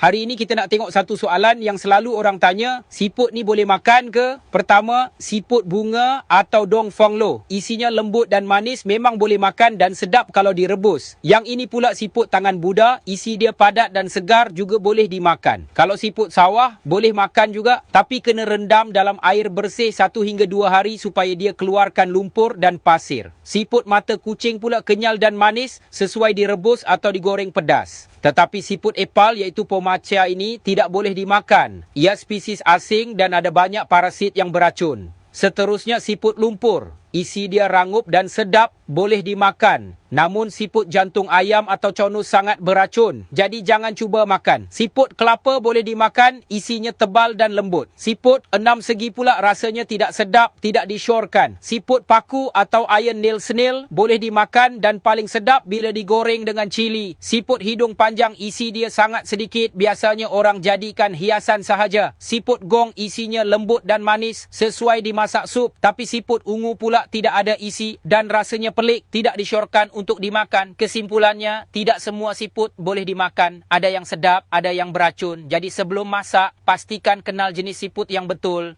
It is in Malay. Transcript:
Hari ini kita nak tengok satu soalan yang selalu orang tanya, siput ni boleh makan ke? Pertama, siput bunga atau dong fong lo. Isinya lembut dan manis memang boleh makan dan sedap kalau direbus. Yang ini pula siput tangan Buddha, isi dia padat dan segar juga boleh dimakan. Kalau siput sawah, boleh makan juga tapi kena rendam dalam air bersih 1 hingga 2 hari supaya dia keluarkan lumpur dan pasir. Siput mata kucing pula kenyal dan manis sesuai direbus atau digoreng pedas. Tetapi siput epal iaitu pomacia ini tidak boleh dimakan. Ia spesies asing dan ada banyak parasit yang beracun. Seterusnya siput lumpur. Isi dia rangup dan sedap, boleh dimakan. Namun siput jantung ayam atau conus sangat beracun. Jadi jangan cuba makan. Siput kelapa boleh dimakan, isinya tebal dan lembut. Siput enam segi pula rasanya tidak sedap, tidak disyorkan. Siput paku atau iron nail snail boleh dimakan dan paling sedap bila digoreng dengan cili. Siput hidung panjang isi dia sangat sedikit, biasanya orang jadikan hiasan sahaja. Siput gong isinya lembut dan manis, sesuai dimasak sup. Tapi siput ungu pula tidak ada isi dan rasanya pelik, tidak disyorkan untuk dimakan. Kesimpulannya, tidak semua siput boleh dimakan. Ada yang sedap, ada yang beracun. Jadi sebelum masak, pastikan kenal jenis siput yang betul.